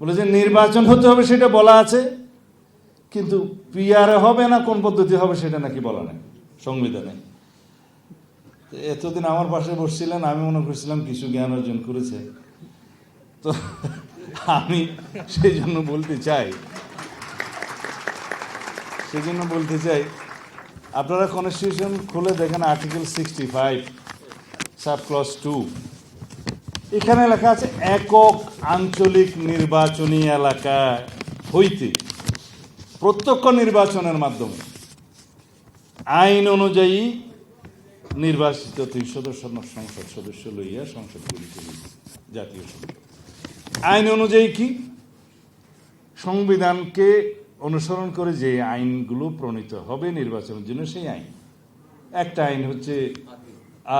বলে যে নির্বাচন হতে হবে সেটা বলা আছে, কিন্তু পিআরে হবে না, কোন পদ্ধতি হবে সেটা নাকি বলা নেই, সংবিধানে। এতদিন আমার পাশে বসছিলেন, আমি মনে করছিলাম কিছু জ্ঞান অর্জন করেছে। তো আমি সেই জন্য বলতে চাই, সেই জন্য বলতে চাই, আপনারা কনস্টিটিউশন খুলে দেখেন article sixty five sub clause two এখানে লেখা আছে একক আঞ্চলিক নির্বাচনী এলাকা হইতে প্রত্যক্ষ নির্বাচনের মাধ্যমে আইন অনুযায়ী নির্বাচিত তিন সদস্য সংসদ সদস্য লইয়া সংসদ গঠিত জাতীয় সংসদ। আইন অনুযায়ী কি? সংবিধানকে অনুসরণ করে যে আইনগুলো প্রণীত হবে নির্বাচনের জন্য সেই আইন। একটা আইন হচ্ছে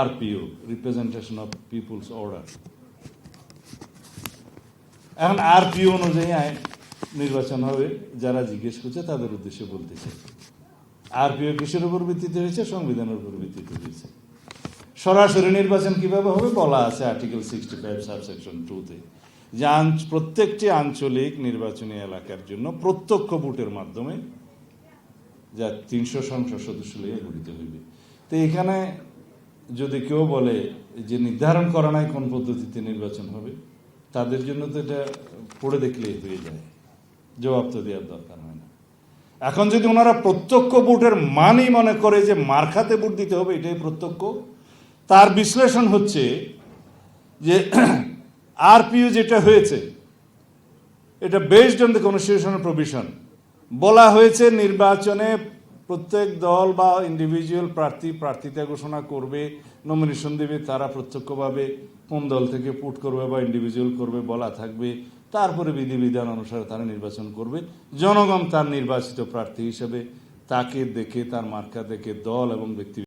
RPO. Representation of people's order এখন আরপিও অনুযায়ী আইন নির্বাচন হবে, যারা জিজ্ঞেস করছে তাদের উদ্দেশ্যে বলতেছে আরপিও কিসের উপর ভিত্তিতে হয়েছে? সংবিধানের উপর ভিত্তিতে হয়েছে। সরাসরি নির্বাচন কীভাবে হবে বলা আছে আর্টিকেল সিক্সটি ফাইভ সাবসেকশন টুতে। যে প্রত্যেকটি আঞ্চলিক নির্বাচনী এলাকার জন্য প্রত্যক্ষ ভোটের মাধ্যমে যা তিনশো সংসদ সদস্য লিয়ে গঠিত হইবে। তো এখানে যদি কেউ বলে যে নির্ধারণ করা নাই কোন পদ্ধতিতে নির্বাচন হবে তাদের জন্য তো এটা পড়ে দেখলেই হয়ে যায়। জবাব তো দেওয়ার দরকার হয় না। এখন যদি ওনারা প্রত্যক্ষ ভোটের মানই মনে করে যে মার্খাতে ভোট দিতে হবে, এটাই প্রত্যক্ষ। তার বিশ্লেষণ হচ্ছে যে আরপিইউ যেটা হয়েছে, এটা based on the constitutional provision বলা হয়েছে নির্বাচনে প্রত্যেক দল বা ইন্ডিভিজুয়াল প্রার্থী প্রার্থিতা ঘোষণা করবে নমিনেশন দেবে, তারা প্রত্যক্ষভাবে কোন দল থেকে পুট করবে বা ইন্ডিভিজুয়াল করবে বলা থাকবে। তারপরে বিধিবিধান অনুসারে তারা নির্বাচন করবে। জনগণ তার নির্বাচিত প্রার্থী হিসেবে তাকে দেখে, তার মার্কা দেখে দল এবং ব্যক্তি